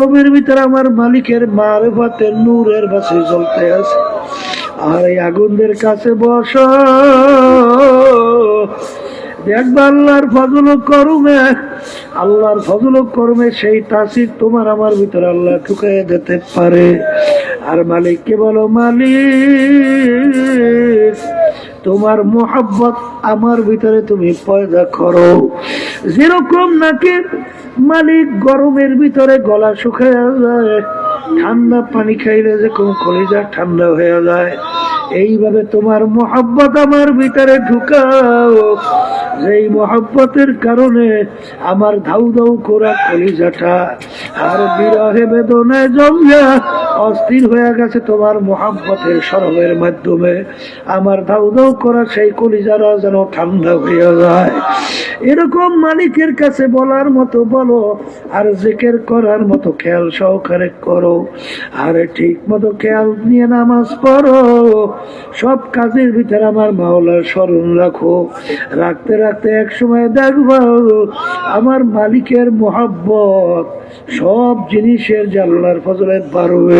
কলমের ভিতরে আমার মালিকের মারেফাতের নূরের বাসে জ্বলতে আছে। আর এই আগুনদের কাছে বস। দেখবা আল্লাহর ফজল করমে, আল্লাহর ফজল করমে সেই তাসির তোমার আমার ভিতরে আল্লাহ ঢুকে দিতে পারে। আর মালিককে বলো, মালিক তোমার মোহাব্বত আমার ভিতরে তুমি পয়দা করো। যেরকম নাকি মালিক গরমের ভিতরে গলা শুকায় যায়, ঠান্ডা পানি খাইলে যে কোন কলিজা ঠান্ডা হয়ে যায়। এইভাবে তোমার মোহাব্বত আমার ভিতরে ঢুকাও। এই মহাব্বতের কারণে আমার ধাউ ধাউ করা কলিজাটা আর বিরহে বেদনায় জমা অস্থির হয়ে গেছে তোমার মোহাব্বতের সরবের মাধ্যমে। আমার ধাউ ধাউ করা সেই কলিজারা যেন ঠান্ডা হয়ে যায়। এরকম মালিকের কাছে বলার মতো বলো, আর জেকের করার মতো খেয়াল সহকারে করো। আর ঠিক মতো খেয়াল নিয়ে নামাজ পড়ো। সব কাজের ভিতরে আমার মাওলার স্মরণ রাখো। রাখতে রাখতে এক সময় দেখব, আমার মালিকের মোহাব্বত সব জিনিসের জানলার ফজলে পারবে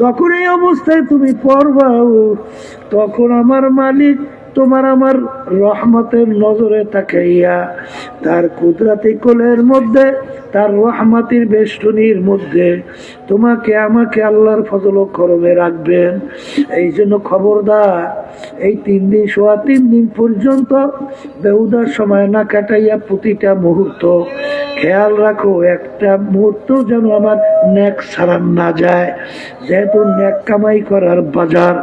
যখন এই অবস্থায় তুমি পড়বাও, তখন আমার মালিক তোমার আমার রহমতের নজরে তাকাইয়া তার কুদরাতি কোলের মধ্যে, তার রহমাতির বেষ্টনীর মধ্যে তোমাকে, আমাকে আল্লাহর ফজল করমে রাখবেন। এই জন্য খবরদার, এই তিন দিন সোয়া তিন দিন পর্যন্ত বেহুদার সময় না কাটাইয়া প্রতিটা মুহূর্ত খেয়াল রাখো, একটা মুহূর্ত যেন আমার নেক সারান না যায়। যেহেতু নেক কামাই করার বাজার।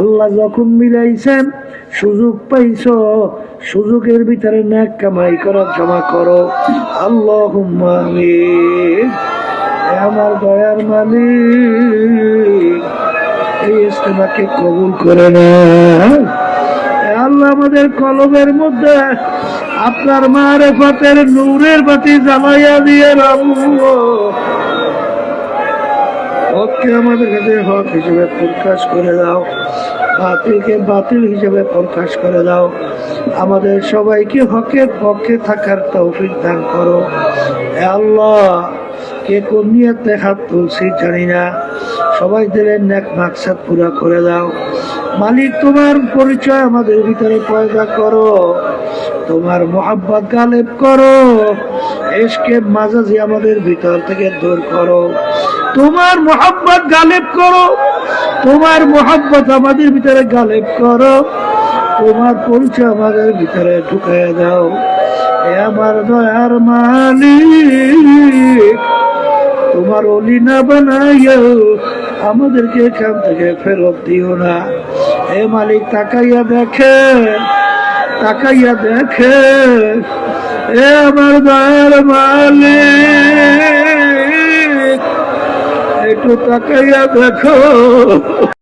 আল্লাহ যখন মিলাইছেন, সুযোগ পাইছ, সুযোগের ভিতরে নেক কামাই করার জমা করো। আল্লাহ আমার দয়ার মালিক। এই ইস্তেমাকে কবুল করে না আল্লাহ আমাদের কলমের মধ্যে আপনার মারে ফাতের নূরের বাতি জ্বালাইয়া দিয়ে রাখব হককে আমাদের কাছে হক হিসেবে প্রকাশ করে দাও। বাতিলকে বাতিল হিসেবে প্রকাশ করে দাও। আমাদের সবাইকে হকের পক্ষে থাকার তৌফিক দান করো। আল্লাহ, কে কোন নিয়তে হাত তুলছি জানি না। সবাই দিলেন নেক মাকসাদ পুরা করে দাও। মালিক, তোমার পরিচয় আমাদের ভিতরে পয়দা করো। তোমার মোহাব্বত গালেব করো। এসকে মাজাজি আমাদের ভিতর থেকে দূর করো। তোমার মোহাব্বত গালেব করো। তোমার মোহাব্বত আমাদের ভিতরে গালেব করো। তোমার পরিচয় আমাদের ভিতরে ঢুকাইয়া দাও। আমার দয়ার মালিক। তোমার অলি না বানাইও আমাদেরকে এখান থেকে ফেরত দিও না। এ মালিক, তাকাইয়া দেখে তাকাইয়া দেখে, এ আমার দয়ার মালিক। একটু তাকাইয়া দেখো।